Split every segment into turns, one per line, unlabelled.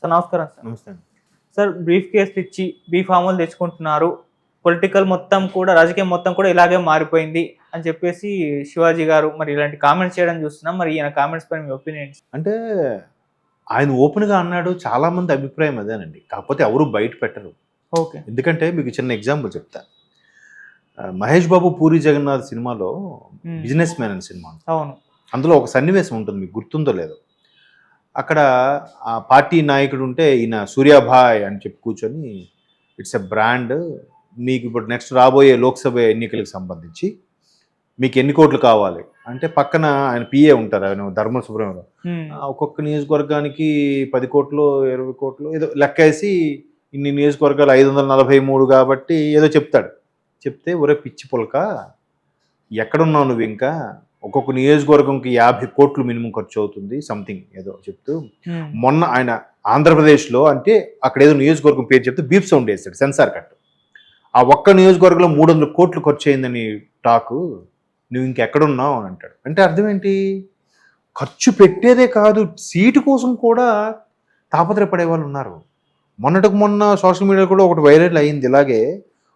Sir నమస్కారం sir.
నమస్తే.
Sir brief కేసులు ఇచ్చి బీ ఫాములు తెచ్చుకుంటున్నారు. పొలిటికల్ మొత్తం కూడా రాజకీయం మొత్తం కూడా ఇలాగే మారిపోయింది అని చెప్పేసి శివాజీ గారు మరి ఇలాంటి కామెంట్స్ చేయడం చూస్తున్నాం. మరి ఈయన కామెంట్స్ పైన మీ ఒపీనియన్స్
అంటే ఆయన ఓపెన్గా అన్నాడు చాలా మంది అభిప్రాయం అదేనండి. కాకపోతే ఎవరు బయట పెట్టరు.
ఓకే.
ఎందుకంటే మీకు చిన్న ఎగ్జాంపుల్ చెప్తా. మహేష్ బాబు పూరి జగన్నాథ్ సినిమాలో. బిజినెస్ మ్యాన్ అనే సినిమా
అవును.
అందులో ఒక సన్నివేశం ఉంటుంది మీకు గుర్తుందో లేదో. అక్కడ ఆ పార్టీ నాయకుడు ఉంటే ఈయన సూర్యాభాయ్ అని చెప్పి కూర్చొని ఇట్స్ ఎ బ్రాండ్ మీకు ఇప్పుడు నెక్స్ట్ రాబోయే లోక్సభ ఎన్నికలకు సంబంధించి మీకు ఎన్ని కోట్లు కావాలి? అంటే పక్కన ఆయన పిఏ ఉంటారు ఆయన ధర్మ సుబ్రహ్మణ్యం ఒక్కొక్క నియోజకవర్గానికి పది కోట్లు ఇరవై కోట్లు ఏదో లెక్కేసి ఇన్ని నియోజకవర్గాలు ఐదు వందల నలభై మూడు కాబట్టి ఏదో చెప్తాడు. చెప్తే ఒరే పిచ్చి పులక ఎక్కడున్నావు నువ్వు ఇంకా? ఒక్కొక్క నియోజకవర్గంకి యాభై కోట్లు మినిమం ఖర్చు అవుతుంది సంథింగ్ ఏదో చెప్తూ.
మ్మ్.
మొన్న ఆయన ఆంధ్రప్రదేశ్లో అంటే అక్కడ ఏదో నియోజకవర్గం పేరు చెప్తే బీప్ సౌండ్ వేస్తాడు సెన్సార్ కట్. ఆ ఒక్క నియోజకవర్గంలో మూడు వందల కోట్లు ఖర్చు అయిందని టాకు నువ్వు ఇంకెక్కడున్నావు? అని అంటాడు. అంటే అర్థం ఏంటి ఖర్చు పెట్టేదే కాదు సీటు కోసం కూడా తాపత్రపడే వాళ్ళు ఉన్నారు. మొన్నటికి మొన్న సోషల్ మీడియా కూడా ఒకటి వైరల్ అయింది ఇలాగే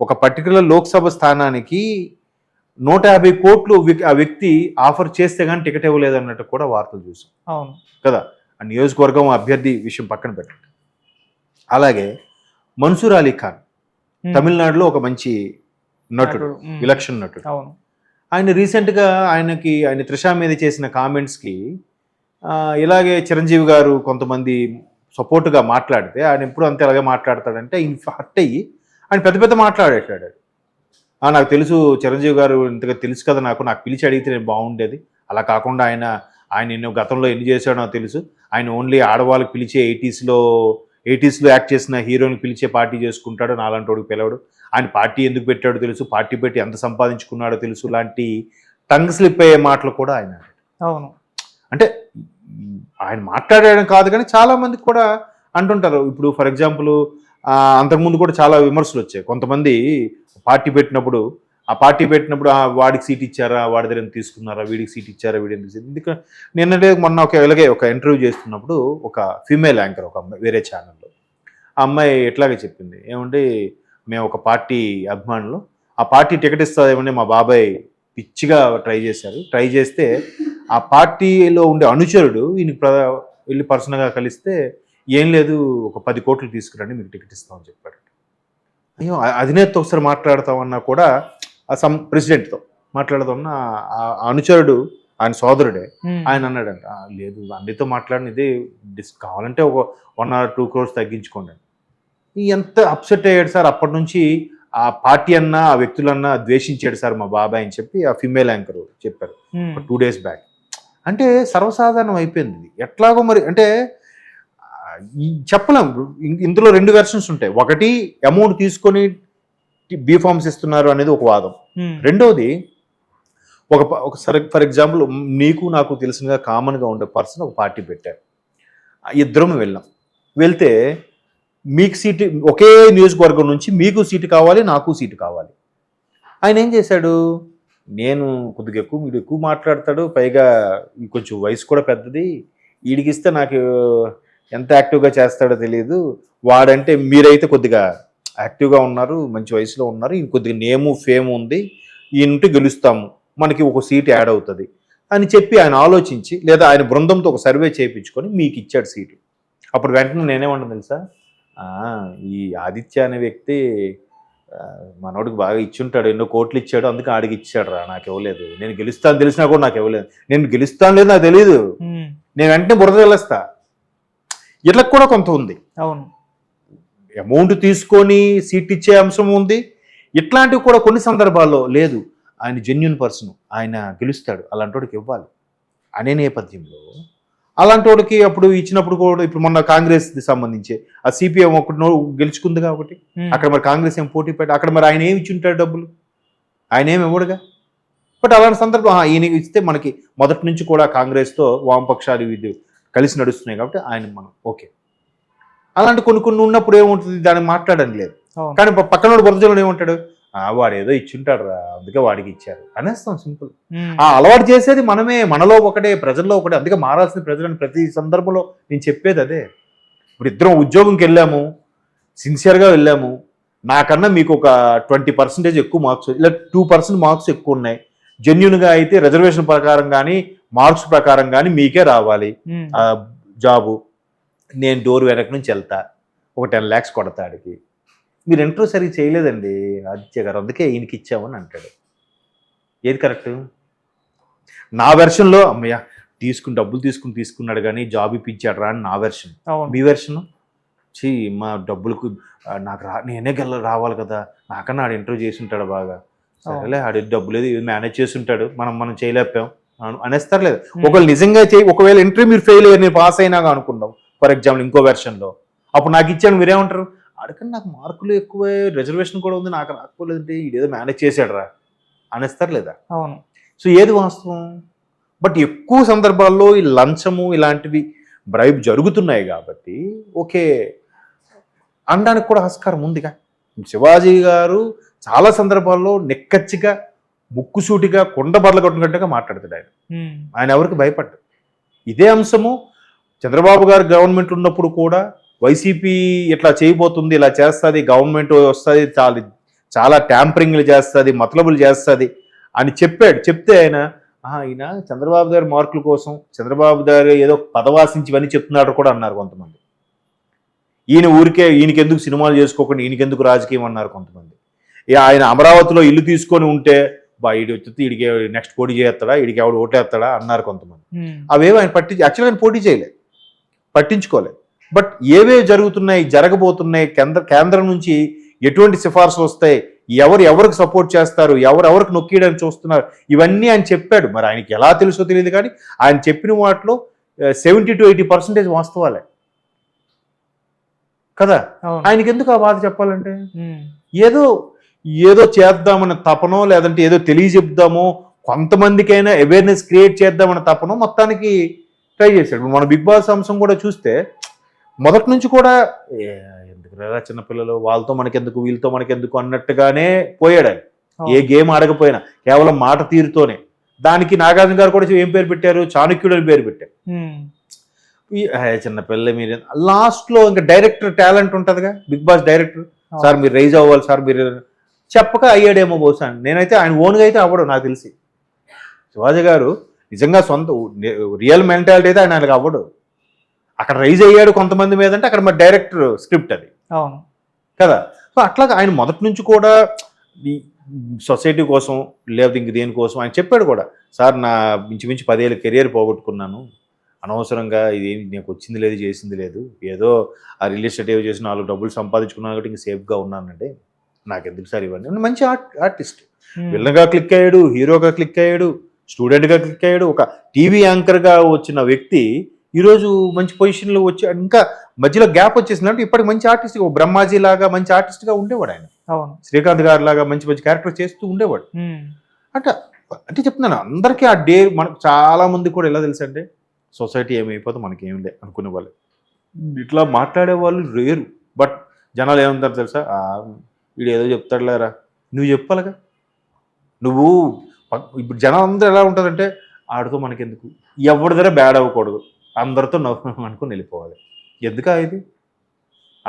ఒక పర్టికులర్ లోక్సభ స్థానానికి నూట యాభై కోట్లు ఆ వ్యక్తి ఆఫర్ చేస్తే కానీ టికెట్ ఇవ్వలేదు అన్నట్టు కూడా వార్తలు చూసాం.
అవును.
కదా? ఆ నియోజకవర్గం అభ్యర్థి విషయం పక్కన పెట్టండి. అలాగే మన్సూర్ అలీ ఖాన్. తమిళనాడులో ఒక మంచి నటుడు. విలక్షణ నటుడు.
అవును.
ఆయన రీసెంట్గా ఆయనకి ఆయన త్రిషా మీద చేసిన కామెంట్స్కి ఇలాగే చిరంజీవి గారు కొంతమంది సపోర్ట్గా మాట్లాడితే ఆయన ఎప్పుడు అంతే అలాగే మాట్లాడతాడంటే ఇంక హర్ట్ అయ్యి ఆయన పెద్ద పెద్ద మాట్లాడేటాడు "ఆ, నాకు తెలుసు చిరంజీవి గారు ఇంతగా తెలుసు కదా నాకు నాకు పిలిచి అడిగితే నేను బాగుండేది. అలా కాకుండా ఆయన ఆయన ఎన్నో గతంలో ఎన్ని చేశాడో నాకు తెలుసు. ఆయన ఓన్లీ ఆడవాళ్ళకి పిలిచే ఎయిటీస్లో ఎయిటీస్లో యాక్ట్ చేసిన హీరోని పిలిచే పార్టీ చేసుకుంటాడు నాలాంటి వాడికి పిలవడు. ఆయన పార్టీ ఎందుకు పెట్టాడో తెలుసు పార్టీ పెట్టి ఎంత సంపాదించుకున్నాడో తెలుసు. లాంటి టంగ్ స్లిప్ అయ్యే మాటలు కూడా ఆయన.
అవును.
అంటే ఆయన మాట్లాడడం కాదు కానీ చాలా మందికి కూడా అంటుంటారు. ఇప్పుడు ఫర్ ఎగ్జాంపుల్ అంతకుముందు కూడా చాలా విమర్శలు వచ్చాయి. కొంతమంది పార్టీ పెట్టినప్పుడు ఆ పార్టీ పెట్టినప్పుడు ఆ వాడికి సీట్ ఇచ్చారా వాడి దగ్గర తీసుకున్నారా వీడికి సీట్ ఇచ్చారా వీడి ఎందుకు? ఎందుకంటే నిన్ననే మొన్న ఒక ఇలాగే ఒక ఇంటర్వ్యూ చేస్తున్నప్పుడు ఒక ఫీమేల్ యాంకర్ ఒక అమ్మాయి వేరే ఛానల్లో ఆ అమ్మాయి ఎట్లాగే చెప్పింది ఏమంటే మేము ఒక పార్టీ అభిమానులు. ఆ పార్టీ టికెట్ ఇస్తుందేమని మా బాబాయ్ పిచ్చిగా ట్రై చేశారు. ట్రై చేస్తే ఆ పార్టీలో ఉండే అనుచరుడు ఈయన ప్ర వెళ్ళి పర్సనల్గా కలిస్తే ఏం లేదు ఒక పది కోట్లు తీసుకురండి మీకు టికెట్ ఇస్తామని చెప్పాడు. అయ్యో అ- అధినేతతో ఒకసారి మాట్లాడతామన్నా కూడా ఆ సమ్ ప్రెసిడెంట్తో మాట్లాడదామన్నా అనుచరుడు ఆయన సోదరుడే. ఆయన అన్నాడంట "ఆ, లేదు అన్నితో మాట్లాడిన ఇది డిస్ కావాలంటే ఒక వన్ ఆర్ టూ క్రోర్స్ తగ్గించుకోండి. ఎంత అప్సెట్ అయ్యాడు సార్ అప్పటి నుంచి ఆ పార్టీ అన్నా ఆ వ్యక్తులన్నా ద్వేషించాడు సార్ మా బాబాయ్ అని చెప్పి ఆ ఫిమేల్ యాంకర్ చెప్పారు. Two days back. అంటే సర్వసాధారణం అయిపోయింది. ఎట్లాగో మరి అంటే చెప్పలేం ఇందులో రెండు వెర్షన్స్ ఉంటాయి. ఒకటి అమౌంట్ తీసుకొని బీ ఫార్మ్స్ ఇస్తున్నారు అనేది ఒక వాదం.
మ్మ్.
రెండవది ఒక ఒక సరే ఫర్ ఎగ్జాంపుల్ నీకు నాకు తెలిసినగా కామన్గా ఉండే పర్సన్ ఒక పార్టీ పెట్టారు. ఇద్దరం వెళ్ళాం. వెళ్తే మీకు సీటు ఒకే నియోజకవర్గం నుంచి మీకు సీటు కావాలి నాకు సీటు కావాలి. ఆయన ఏం చేశాడు? నేను కొద్దిగా ఎక్కువ వీడు ఎక్కువ మాట్లాడతాడు పైగా కొంచెం వయసు కూడా పెద్దది. వీడికి ఇస్తే నాకు ఎంత యాక్టివ్గా చేస్తాడో తెలియదు వాడంటే మీరైతే కొద్దిగా యాక్టివ్గా ఉన్నారు మంచి వయసులో ఉన్నారు ఈయన కొద్దిగా నేము ఫేమ్ ఉంది ఈయనంటే గెలుస్తాము మనకి ఒక సీట్ యాడ్ అవుతుంది అని చెప్పి ఆయన ఆలోచించి లేదా ఆయన బృందంతో ఒక సర్వే చేయించుకొని మీకు ఇచ్చాడు సీటు. అప్పుడు వెంటనే నేనేమన్నా తెలుసా? "ఆ, ఈ ఆదిత్య అనే వ్యక్తి మనోడికి బాగా ఇచ్చుంటాడు ఎన్నో కోట్లు ఇచ్చాడు అందుకే ఆడికి ఇచ్చాడు రా నాకు ఇవ్వలేదు. నేను గెలుస్తాను తెలిసినా కూడా నాకు ఇవ్వలేదు. నేను గెలుస్తాను లేదు నాకు తెలియదు. నేను వెంటనే బురద వెళ్ళేస్తా ఇట్లా కూడా కొంత ఉంది.
అవును.
అమౌంట్ తీసుకొని సీట్ ఇచ్చే అంశం ఉంది. ఇట్లాంటివి కూడా కొన్ని సందర్భాల్లో లేదు. ఆయన జెన్యున్ పర్సన్ ఆయన గెలుస్తాడు. అలాంటి వాడికి ఇవ్వాలి. అనే నేపథ్యంలో అలాంటి వాడికి అప్పుడు ఇచ్చినప్పుడు కూడా ఇప్పుడు మొన్న కాంగ్రెస్ సంబంధించి ఆ సిపిఎం ఒకటి గెలుచుకుంది కాబట్టి. అక్కడ మరి కాంగ్రెస్ ఏం పోటీ పెట్టి అక్కడ మరి ఆయన ఏమి ఇచ్చి ఉంటాడు డబ్బులు? ఆయన ఏమి ఇవ్వడుగా? బట్ అలాంటి సందర్భం ఈయన ఇస్తే మనకి మొదటి నుంచి కూడా కాంగ్రెస్తో వామపక్షాలు ఇది కలిసి నడుస్తున్నాయి కాబట్టి ఆయన మనం ఓకే. అలాంటి కొన్ని కొన్ని ఉన్నప్పుడు ఏముంటుంది? దాన్ని మాట్లాడడం లేదు. కానీ పక్కనోడు బురదలో ఏముంటాడు? "ఆ, వాడు ఏదో ఇచ్చుంటాడు రా అందుకే వాడికి ఇచ్చారు. అనేస్తాం సింపుల్. ఆ అలవాటు చేసేది మనమే మనలో ఒకటే ప్రజల్లో ఒకటే. అందుకే మారాల్సిన ప్రజలని ప్రతి సందర్భంలో నేను చెప్పేది అదే. ఇప్పుడు ఇద్దరం ఉద్యోగంకి వెళ్ళాము సిన్సియర్గా వెళ్ళాము. నాకన్నా మీకు ఒక ట్వంటీ పర్సెంటేజ్ ఎక్కువ మార్క్స్ ఇలా టూ పర్సెంట్ మార్క్స్ ఎక్కువ ఉన్నాయి. జెన్యున్గా అయితే రిజర్వేషన్ ప్రకారం కానీ మార్క్స్ ప్రకారం కానీ మీకే రావాలి. జాబు. నేను డోర్ వెనక నుంచి వెళ్తా. ఒక టెన్ ల్యాక్స్ కొడతాడికి మీరు ఇంటర్వ్యూ సరిగ్గా చేయలేదండి. ఆదిత్య గారు అందుకే ఈయనకి ఇచ్చామని అంటాడు. ఏది కరెక్ట్? నా వెర్షన్లో అమ్మయ్య తీసుకుని డబ్బులు తీసుకుని తీసుకున్నాడు కానీ జాబ్ ఇప్పించాడు రా అని నా వెర్షన్. మీ వెర్షన్? చీ మా డబ్బులకు నాకు రా నేనే గెల రావాలి కదా. నాకన్నా ఆడు ఇంటర్వ్యూ చేసి ఉంటాడు బాగా. సరేలే ఆడి డబ్బులు మేనేజ్ చేసి ఉంటాడు. మనం మనం చేయలేపాం అను- అనేస్తారు లేదు. ఒకవేళ నిజంగా చేయి ఒకవేళ ఇంటర్వ్యూ మీరు ఫెయిల్ అయ్యారు నేను పాస్ అయినాగా అనుకుందాం ఫర్ ఎగ్జాంపుల్ ఇంకో వెర్షన్లో అప్పుడు నాకు ఇచ్చాను మీరేమంటారు అడగని నాకు మార్కులు ఎక్కువే రిజర్వేషన్ కూడా ఉంది నాకు రాకపోలేదంటే ఇదేదో మేనేజ్ చేశాడు రా అనేస్తారు లేదా?
అవును.
సో ఏది వాస్తవం? బట్ ఎక్కువ సందర్భాల్లో ఈ లంచము ఇలాంటివి బ్రైబ్ జరుగుతున్నాయి కాబట్టి ఓకే. అనడానికి కూడా ఆస్కారం ఉందిగా. శివాజీ గారు చాలా సందర్భాల్లో నెక్కచ్చిగా ముక్కుసూటిగా కొండ బర్ల కొట్టినట్టుగా మాట్లాడతాడు ఆయన. ఆయన ఎవరికి భయపడ్డారు ఇదే అంశము చంద్రబాబు గారు గవర్నమెంట్ ఉన్నప్పుడు కూడా వైసీపీ ఇట్లా చేయబోతుంది ఇలా చేస్తుంది గవర్నమెంట్ వస్తుంది చాలా చాలా ట్యాంపరింగ్లు చేస్తుంది మతలబులు చేస్తుంది అని చెప్పాడు. చెప్తే ఆయన "ఆహా, ఈయన చంద్రబాబు గారి మార్కుల కోసం చంద్రబాబు గారు ఏదో పదవాసించి ఇవన్నీ చెప్తున్నాడు కూడా అన్నారు కొంతమంది. ఈయన ఊరికే ఈయనకి ఎందుకు సినిమాలు చేసుకోకుండా ఈయనకి ఎందుకు రాజకీయం అన్నారు కొంతమంది. ఆయన అమరావతిలో ఇల్లు తీసుకొని ఉంటే బా ఈడు వచ్చి ఈడికి నెక్స్ట్ పోటీ చేస్తాడా? ఈడికి ఎవడు ఓటేస్తాడా? అన్నారు కొంతమంది. అవేవి ఆయన పట్టి యాక్చువల్గా ఆయన పోటీ చేయలేదు. పట్టించుకోలేదు. బట్ ఏవేవి జరుగుతున్నాయి జరగబోతున్నాయి కేంద్ర కేంద్రం నుంచి ఎటువంటి సిఫార్సులు వస్తాయి ఎవరు ఎవరికి సపోర్ట్ చేస్తారు ఎవరు ఎవరికి నొక్కియడానికి చూస్తున్నారు ఇవన్నీ ఆయన చెప్పాడు. మరి ఆయనకి ఎలా తెలుసో తెలియదు కానీ ఆయన చెప్పిన వాటిలో సెవెంటీ టు ఎయిటీ పర్సెంటేజ్ వాస్తవాలే. కదా? ఆయనకి ఎందుకు ఆ బాధ చెప్పాలంటే? ఏదో ఏదో చేద్దామన్న తపనో లేదంటే ఏదో తెలియజెప్దామో కొంతమందికైనా అవేర్నెస్ క్రియేట్ చేద్దామన్న తపనో మొత్తానికి ట్రై చేశాడు. మన బిగ్ బాస్ అంశం కూడా చూస్తే మొదటి నుంచి కూడా "ఏ, ఎందుకు రా చిన్నపిల్లలు వాళ్ళతో మనకెందుకు వీళ్ళతో మనకెందుకు అన్నట్టుగానే పోయాడు ఏ. గేమ్ ఆడకపోయినా కేవలం మాట తీరుతోనే. దానికి నాగార్జున గారు కూడా ఏం పేరు పెట్టారు? చాణక్యుడు అని పేరు పెట్టారు.
ఉమ్,
ఈ, "ఏ, చిన్న పిల్ల మీరు లాస్ట్లో ఇంకా డైరెక్టర్ టాలెంట్ ఉంటదిగా? Big boss director. సార్ మీరు రైజ్ అవ్వాలి సార్ మీరు చెప్పక అయ్యాడేమో బహుశా నేనైతే ఆయన ఓన్గా అయితే అవ్వడు నాకు తెలిసి. శివాజీ గారు నిజంగా సొంత రియల్ మెంటాలిటీ అయితే ఆయన ఆయనకు అవ్వడు. అక్కడ రైజ్ అయ్యాడు కొంతమంది మీద అంటే అక్కడ మరి డైరెక్టర్ స్క్రిప్ట్ అది.
అవును.
కదా? సో అట్లాగా ఆయన మొదటి నుంచి కూడా ఈ సొసైటీ కోసం లేకపోతే ఇంక దేనికోసం ఆయన చెప్పాడు కూడా సార్ నా మించుమించు పదేళ్ళ కెరియర్ పోగొట్టుకున్నాను. అనవసరంగా ఇది నాకు వచ్చింది లేదు చేసింది లేదు. ఏదో ఆ రియల్ ఎస్టేట్ ఏవో చేసి నాలుగు డబ్బులు సంపాదించుకున్నాను కాబట్టి ఇంక సేఫ్గా ఉన్నానంటే నాకు ఎందుకు సార్ ఇవన్నీ? మంచి ఆర్ట్ ఆర్టిస్ట్.
ఉమ్,
విలన్గా క్లిక్ అయ్యాడు హీరోగా క్లిక్ అయ్యాడు స్టూడెంట్గా క్లిక్ అయ్యాడు ఒక టీవీ యాంకర్గా వచ్చిన వ్యక్తి ఈరోజు మంచి పొజిషన్లో వచ్చి ఇంకా మధ్యలో గ్యాప్ వచ్చేసింది. అంటే ఇప్పటికి మంచి ఆర్టిస్ట్ బ్రహ్మాజీ లాగా మంచి ఆర్టిస్ట్గా ఉండేవాడు ఆయన. శ్రీకాంత్ గారి లాగా మంచి మంచి క్యారెక్టర్ చేస్తూ ఉండేవాడు.
ఉమ్,
అంటే అంటే చెప్తున్నాను అందరికీ ఆ డే మనకు చాలా మంది కూడా ఎలా తెలుసు అంటే సొసైటీ ఏమైపోతే మనకి ఏం లే అనుకునే వాళ్ళు ఇట్లా మాట్లాడే వాళ్ళు రేరు. బట్ జనాలు ఏమంటారు తెలుసా? "ఆ, వీడు ఏదో చెప్తాడులేరా? నువ్వు చెప్పాలిగా. నువ్వు ఇప్పుడు జనం అందరూ ఎలా ఉంటారంటే ఆడితో మనకెందుకు? ఎవరి దగ్గర బ్యాడ్ అవ్వకూడదు. అందరితో నవ్వు అనుకుని వెళ్ళిపోవాలి. ఎందుకా ఇది?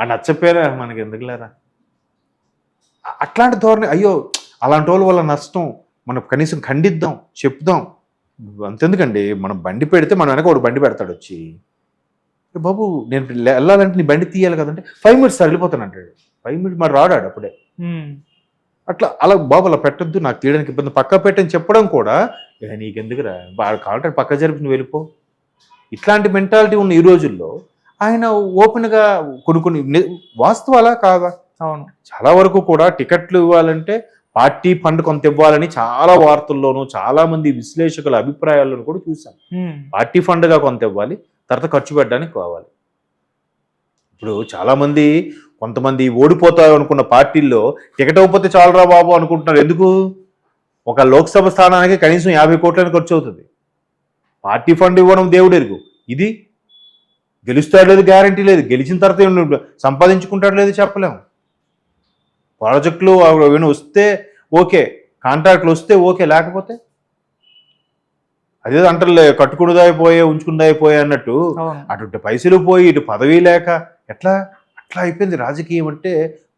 ఆ నచ్చపోయారా మనకి ఎందుకు లేరా అ- అట్లాంటి ధోరణి అయ్యో అలాంటి వాళ్ళ వల్ల నష్టం మనం కనీసం ఖండిద్దాం చెప్దాం. అంతెందుకండి మనం బండి పెడితే మనం వెనక ఒకడు బండి పెడతాడు వచ్చి. "ఏ బాబు నేను వెళ్ళాలంటే నీ బండి తీయాలి కదంటే ఫైవ్ మినిట్స్ సార్ వెళ్ళిపోతాను అంటాడు ఫైవ్ మినిట్స్ మరి రాడాడు అప్పుడే. అట్లా అలా బాబు అలా పెట్టొద్దు నాకు తీయడానికి ఇబ్బంది. పక్క పెట్టని చెప్పడం కూడా "ఏ, నీకెందుకురా? బాగా కావాలంటే పక్క జరిపి నువ్వు వెళ్ళిపో. ఇట్లాంటి మెంటాలిటీ ఉన్న ఈ రోజుల్లో ఆయన ఓపెన్గా కొన్ని కొన్ని వాస్తవాలా కాదా?
అవును.
చాలా వరకు కూడా టికెట్లు ఇవ్వాలంటే పార్టీ ఫండ్ కొంత ఇవ్వాలని చాలా వార్తల్లోనూ చాలా మంది విశ్లేషకుల అభిప్రాయాలను కూడా చూసాం పార్టీ ఫండ్గా కొంత ఇవ్వాలి తర్వాత ఖర్చు పెట్టడానికి కావాలి. ఇప్పుడు చాలా మంది కొంతమంది ఓడిపోతారు అనుకున్న పార్టీల్లో టికెట్ ఇవ్వకపోతే చాలరా బాబు అనుకుంటున్నారు. ఎందుకు? ఒక లోక్సభ స్థానానికి కనీసం యాభై కోట్లని ఖర్చు అవుతుంది. పార్టీ ఫండ్ ఇవ్వడం దేవుడు ఎరుగు. ఇది గెలుస్తాడు లేదు గ్యారంటీ లేదు. గెలిచిన తర్వాత సంపాదించుకుంటాడు లేదు చెప్పలేము ప్రాజెక్టులు ఏమైనా వస్తే ఓకే. కాంట్రాక్ట్లు వస్తే ఓకే. లేకపోతే? అదే అంటారులే కట్టుకున్నదాయిపోయే ఉంచుకున్నదాయిపోయే అన్నట్టు. అటు పైసలు పోయి ఇటు పదవి లేక ఎట్లా? అట్లా అయిపోయింది. రాజకీయం అంటే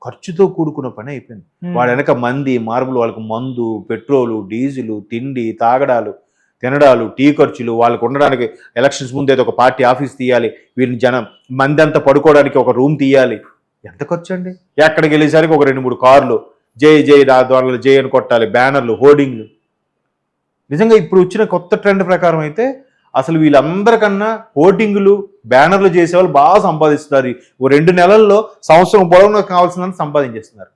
ఖర్చుతో కూడుకున్న పని అయిపోయింది. వాడు వెనక మంది మార్బుల్ వాళ్ళకి మందు పెట్రోలు డీజిలు తిండి తాగడాలు తినడాలు టీ ఖర్చులు వాళ్ళకు ఉండడానికి ఎలక్షన్స్ ముందు ఏదో ఒక పార్టీ ఆఫీస్ తీయాలి. వీరిని జనం మంది అంతా పడుకోవడానికి ఒక రూమ్ తీయాలి. ఎంత ఖర్చు అండి? ఎక్కడికి వెళ్ళేసరికి ఒక రెండు మూడు కార్లు. జై జై రాద్వారాలు జై అని కొట్టాలి. బ్యానర్లు హోర్డింగ్లు. నిజంగా ఇప్పుడు వచ్చిన కొత్త ట్రెండ్ ప్రకారం అయితే అసలు వీళ్ళందరికన్నా ఓటింగులు బ్యానర్లు చేసేవాళ్ళు బాగా సంపాదిస్తున్నారు. ఓ రెండు నెలల్లో సంవత్సరం పొడవునా కావాల్సినంత సంపాదించేస్తున్నారు.